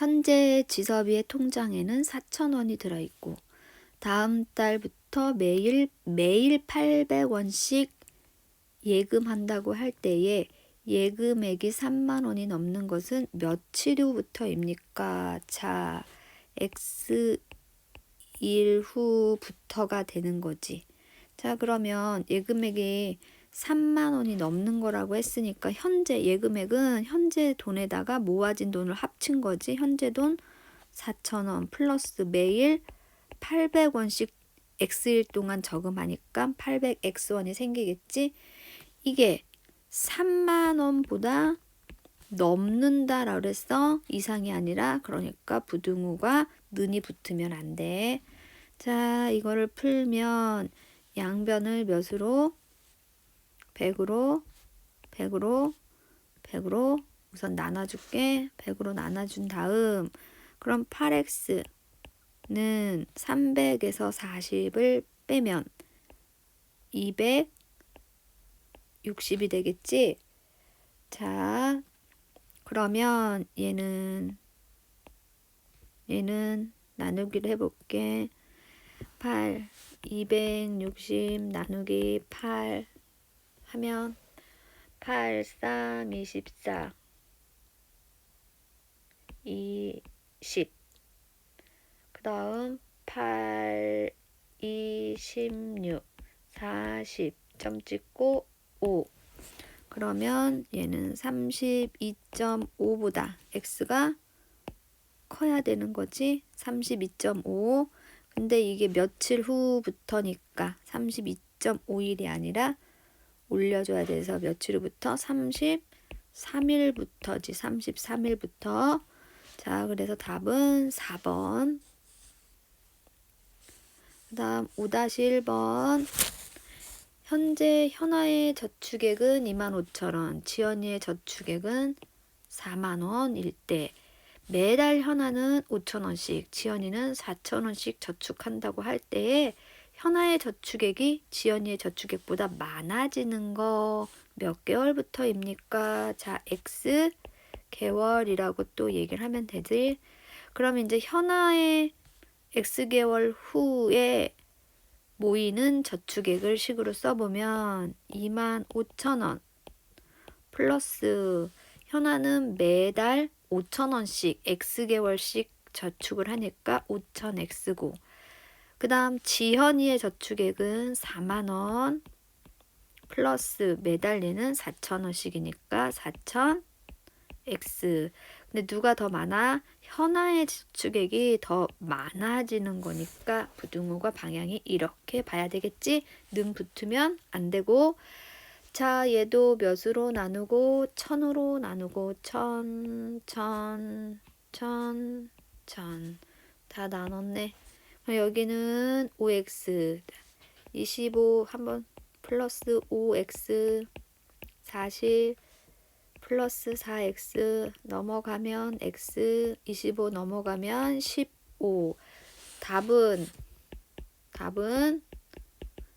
현재 지섭이의 통장에는 4,000원이 들어있고 다음 달부터 매일 매일 800원씩 예금한다고 할 때에 예금액이 3만 원이 넘는 것은 며칠 후부터입니까? 자, X 일 후부터가 되는 거지. 자, 그러면 예금액이 3만 원이 넘는 거라고 했으니까 현재 예금액은 현재 돈에다가 모아진 돈을 합친 거지. 현재 돈 4천 원 플러스 매일 800원씩 X일 동안 저금하니까 800X원이 생기겠지. 이게 3만 원보다 넘는다라 그랬어. 이상이 아니라 그러니까 부등호가 는이 붙으면 안 돼. 자, 이거를 풀면 양변을 몇으로 100으로 100으로 100으로 우선 나눠줄게. 100으로 나눠준 다음 그럼 8x는 300에서 40을 빼면 260이 되겠지? 자, 그러면 얘는 얘는 나누기를 해볼게. 8, 260 나누기 8 하면 8, 3, 24, 20. 그 다음 8, 2, 16, 40. 점 찍고 5. 그러면 얘는 32.5보다 x가 커야 되는 거지. 32.5. 근데 이게 며칠 후부터니까 32.5일이 아니라 올려줘야 돼서 며칠 후부터 33일부터지. 33일부터. 자, 그래서 답은 4번. 그 다음 5-1번. 현재 현아의 저축액은 25,000원, 지연이의 저축액은 4만원일 때 매달 현아는 5천원씩, 지연이는 4천원씩 저축한다고 할 때에 현아의 저축액이 지연이의 저축액보다 많아지는 거 몇 개월부터입니까? 자, X 개월이라고 또 얘기를 하면 되지. 그럼 이제 현아의 X 개월 후에 모이는 저축액을 식으로 써보면 2만 5천 원 플러스 현아는 매달 5천 원씩 X개월씩 저축을 하니까 5천 X고 그 다음 지현이의 저축액은 4만 원 플러스 매달 얘는 4천 원씩이니까 4천 X 근데 누가 더 많아? 현아의 저축액이 더 많아지는 거니까 부등호가 방향이 이렇게 봐야 되겠지? 는 붙으면 안 되고 자 얘도 몇으로 나누고 천으로 나누고 천, 천, 천, 천. 다 나눴네. 여기는 5x 25 한번 플러스 5x 40 플러스 4x 넘어가면 x 25 넘어가면 15 답은 답은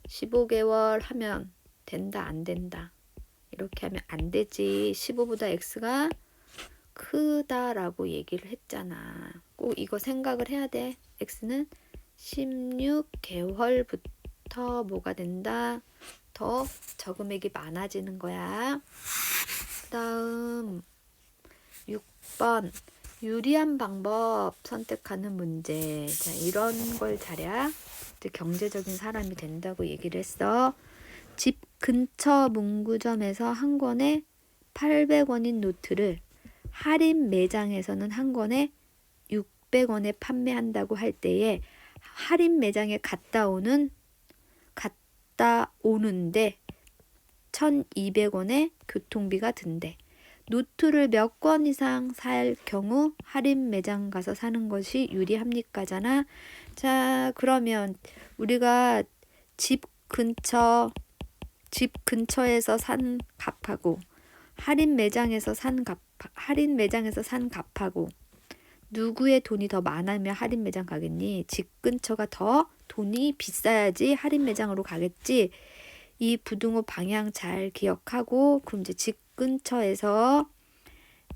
15개월 하면 된다 안 된다? 이렇게 하면 안 되지. 15보다 x가 크다라고 얘기를 했잖아. 꼭 이거 생각을 해야 돼. X는 16개월부터 뭐가 된다 더 저금액이 많아지는 거야 다음 6번 유리한 방법 선택하는 문제. 자, 이런 걸 잘해야 경제적인 사람이 된다고 얘기를 했어. 집 근처 문구점에서 한 권에 800원인 노트를 할인 매장에서는 한 권에 600원에 판매한다고 할 때에 할인 매장에 갔다 오는 갔다 오는데 1,200원의 교통비가 든대. 노트를 몇 권 이상 살 경우 할인 매장 가서 사는 것이 유리합니까잖아. 자, 그러면 우리가 집 근처 집 근처에서 산 값하고 할인 매장에서 산 값, 할인 매장에서 산 값하고 누구의 돈이 더 많으면 할인 매장 가겠니? 집 근처가 더 돈이 비싸야지 할인 매장으로 가겠지. 이 부등호 방향 잘 기억하고 그럼 이제 집 근처에서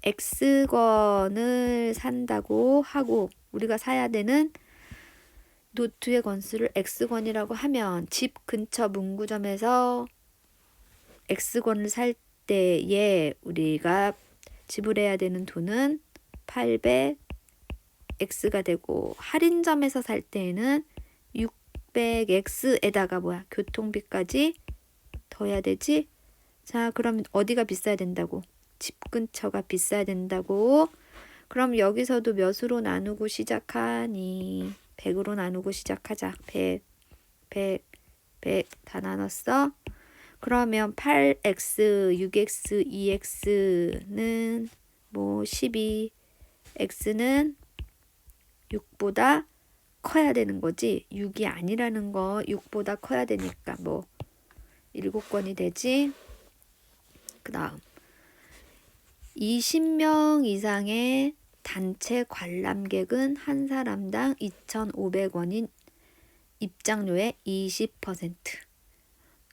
X권을 산다고 하고 우리가 사야 되는 노트의 건수를 X권이라고 하면 집 근처 문구점에서 X권을 살 때에 우리가 지불해야 되는 돈은 800 X가 되고 할인점에서 살 때에는 600X에다가 뭐야 교통비까지 더해야 되지? 자 그럼 어디가 비싸야 된다고? 집 근처가 비싸야 된다고? 그럼 여기서도 몇으로 나누고 시작하니? 100으로 나누고 시작하자. 100, 100, 100 다 나눴어? 그러면 8x, 6x, 2x는 뭐 12, x는 6보다 커야 되는 거지. 6이 아니라는 거 6보다 커야 되니까 뭐 7건이 되지. 그 다음 20명 이상의 단체 관람객은 한 사람당 2,500원인 입장료의 20%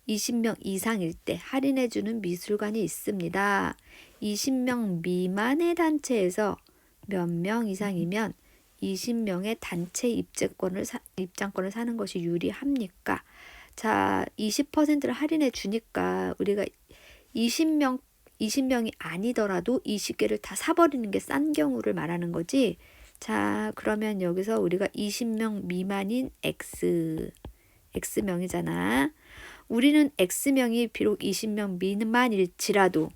20명 이상일 때 할인해주는 미술관이 있습니다. 20명 미만의 단체에서 몇 명 이상이면 20명의 단체 입장권을, 사, 입장권을 사는 것이 유리합니까? 자, 20%를 할인해 주니까 우리가 20명 20명이 아니더라도 20개를 다 사버리는 게 싼 경우를 말하는 거지. 자, 그러면 여기서 우리가 20명 미만인 X, X명이잖아. 우리는 X명이 비록 20명 미만일지라도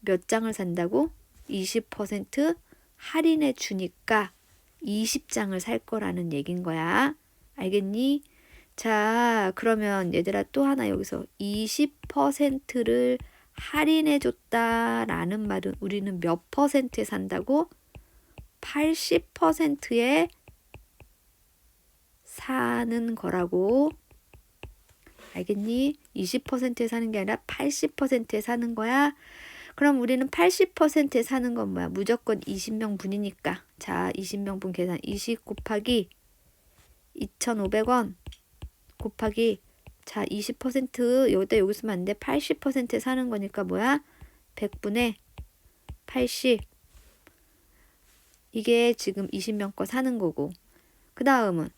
몇 장을 산다고? 20% 할인해 주니까 20장을 살 거라는 얘긴 거야. 알겠니? 자, 그러면 얘들아 또 하나 여기서 20%를 할인해 줬다라는 말은 우리는 몇 퍼센트에 산다고? 80%에 사는 거라고. 알겠니? 20%에 사는 게 아니라 80%에 사는 거야. 그럼 우리는 80%에 사는 건 뭐야? 무조건 20명 분이니까. 자, 20명 분 계산. 20 곱하기 2,500원 곱하기 자, 20% 여기다 여기 쓰면 안 돼. 80%에 사는 거니까 뭐야? 100분의 80. 이게 지금 20명 거 사는 거고. 그 다음은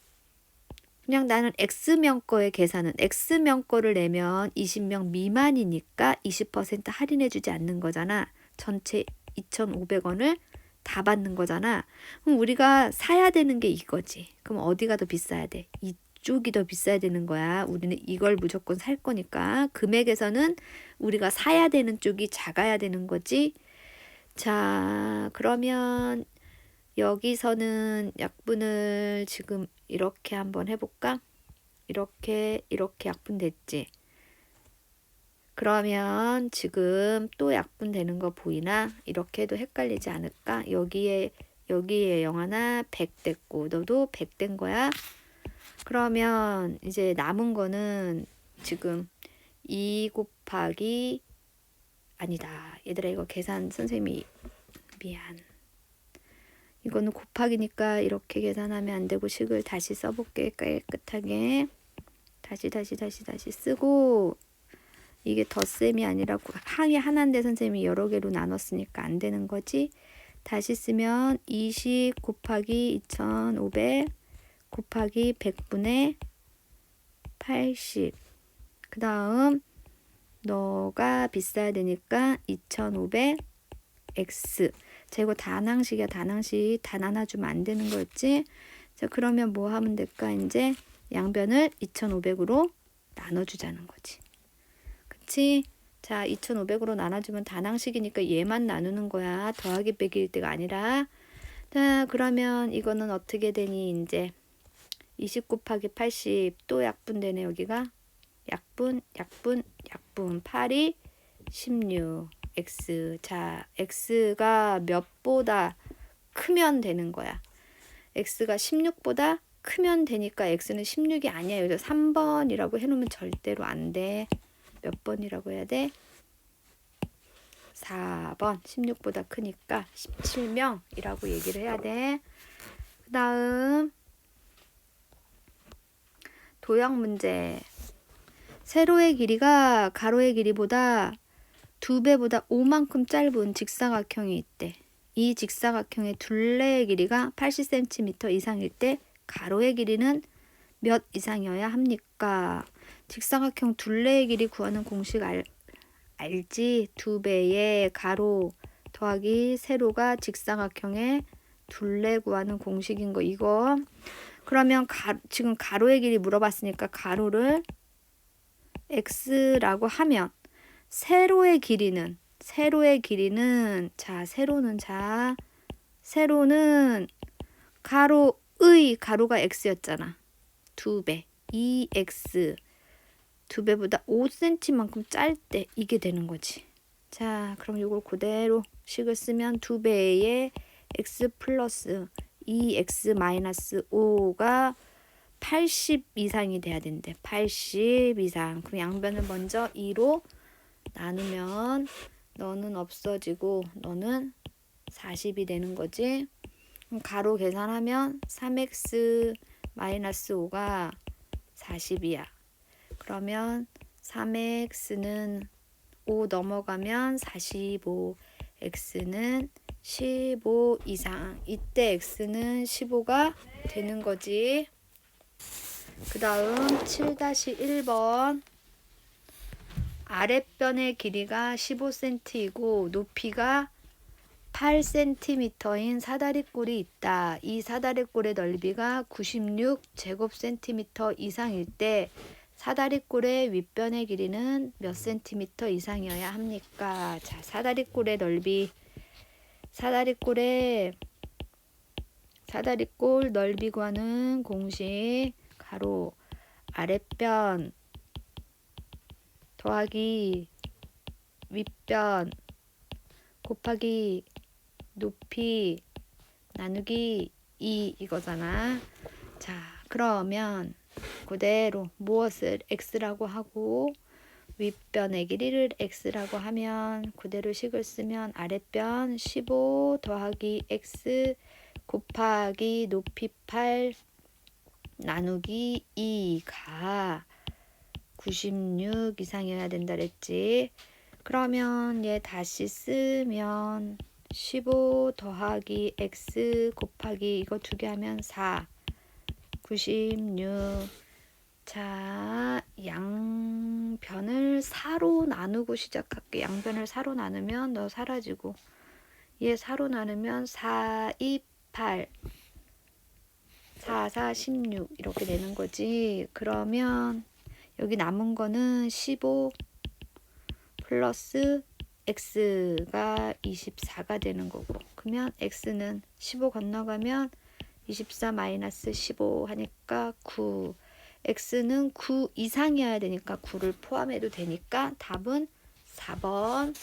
그냥 나는 X명 거의 계산은 X명 거를 내면 20명 미만이니까 20% 할인해 주지 않는 거잖아. 전체 2,500원을 다 받는 거잖아. 그럼 우리가 사야 되는 게 이거지. 그럼 어디가 더 비싸야 돼? 이쪽이 더 비싸야 되는 거야. 우리는 이걸 무조건 살 거니까. 금액에서는 우리가 사야 되는 쪽이 작아야 되는 거지. 자, 그러면 여기서는 약분을 지금 이렇게 한번 해볼까? 이렇게, 이렇게 약분 됐지? 그러면 지금 또 약분 되는 거 보이나? 이렇게 해도 헷갈리지 않을까? 여기에, 여기에 영하나 100 됐고, 너도 100 된 거야? 그러면 이제 남은 거는 지금 2 곱하기 아니다. 얘들아 이거 계산 선생님이 미안. 이거는 곱하기니까 이렇게 계산하면 안 되고 식을 다시 써볼게 깨끗하게 다시 다시 다시 다시 쓰고 이게 덧셈이 아니라 항이 하나인데 선생님이 여러 개로 나눴으니까 안 되는 거지 다시 쓰면 20 곱하기 2500 곱하기 100분의 80. 그 다음 너가 비싸야 되니까 2500x. 자 이거 단항식이야 단항식 다 나눠주면 안 되는 거였지. 자 그러면 뭐 하면 될까 이제 양변을 2500으로 나눠주자는 거지. 그치? 자 2500으로 나눠주면 단항식이니까 얘만 나누는 거야. 더하기 빼기일 때가 아니라. 자 그러면 이거는 어떻게 되니 이제 20 곱하기 80 또 약분되네 여기가 약분 약분 약분 8이 16 x. 자 x가 몇보다 크면 되는 거야? X가 16보다 크면 되니까 x는 16이 아니야. 여기서 3번이라고 해놓으면 절대로 안 돼 몇 번이라고 해야 돼? 4번. 16보다 크니까 17명이라고 얘기를 해야 돼 그 다음 도형 문제. 세로의 길이가 가로의 길이보다 두 배보다 5만큼 짧은 직사각형이 있대. 이 직사각형의 둘레의 길이가 80cm 이상일 때 가로의 길이는 몇 이상이어야 합니까? 직사각형 둘레의 길이 구하는 공식 알, 알지? 두 배의 가로 더하기 세로가 직사각형의 둘레 구하는 공식인 거 이거. 그러면 가, 지금 가로의 길이 물어봤으니까 가로를 x라고 하면 세로의 길이는 세로의 길이는 자 세로는 자 세로는 가로의 가로가 x였잖아 두배 2x 두 배보다 5cm만큼 짤때 이게 되는 거지 자 그럼 이걸 그대로 식을 쓰면 두 배의 x 플러스 2x 마이너스 5가 80 이상이 돼야 된대. 80 이상. 그럼 양변을 먼저 2로 나누면 너는 없어지고 너는 40이 되는 거지. 가로 계산하면 3x 마이너스 5가 40이야. 그러면 3x는 5 넘어가면 45, x는 15 이상. 이때 x는 15가 되는 거지. 그 다음 7-1번 아랫변의 길이가 15cm이고 높이가 8cm인 사다리꼴이 있다. 이 사다리꼴의 넓이가 96제곱cm 이상일 때 사다리꼴의 윗변의 길이는 몇 cm 이상이어야 합니까? 자, 사다리꼴의 넓이 사다리꼴의 사다리꼴 넓이 구하는 공식 가로 아랫변 더하기 윗변 곱하기 높이 나누기 2 이거잖아. 자, 그러면 그대로 무엇을 x라고 하고 윗변의 길이를 x라고 하면 그대로 식을 쓰면 아랫변 15 더하기 x 곱하기 높이 8 나누기 2가 96 이상이어야 된다 그랬지. 그러면 얘 다시 쓰면 15 더하기 x 곱하기 이거 두 개 하면 4 96 자, 양변을 4로 나누고 시작할게. 양변을 4로 나누면 너 사라지고 얘 4로 나누면 4, 2, 8 4, 4, 16 이렇게 되는 거지. 그러면 여기 남은 거는 15 플러스 x가 24가 되는 거고. 그러면 x는 15 건너가면 24 마이너스 15 하니까 9. x는 9 이상이어야 되니까 9를 포함해도 되니까 답은 4번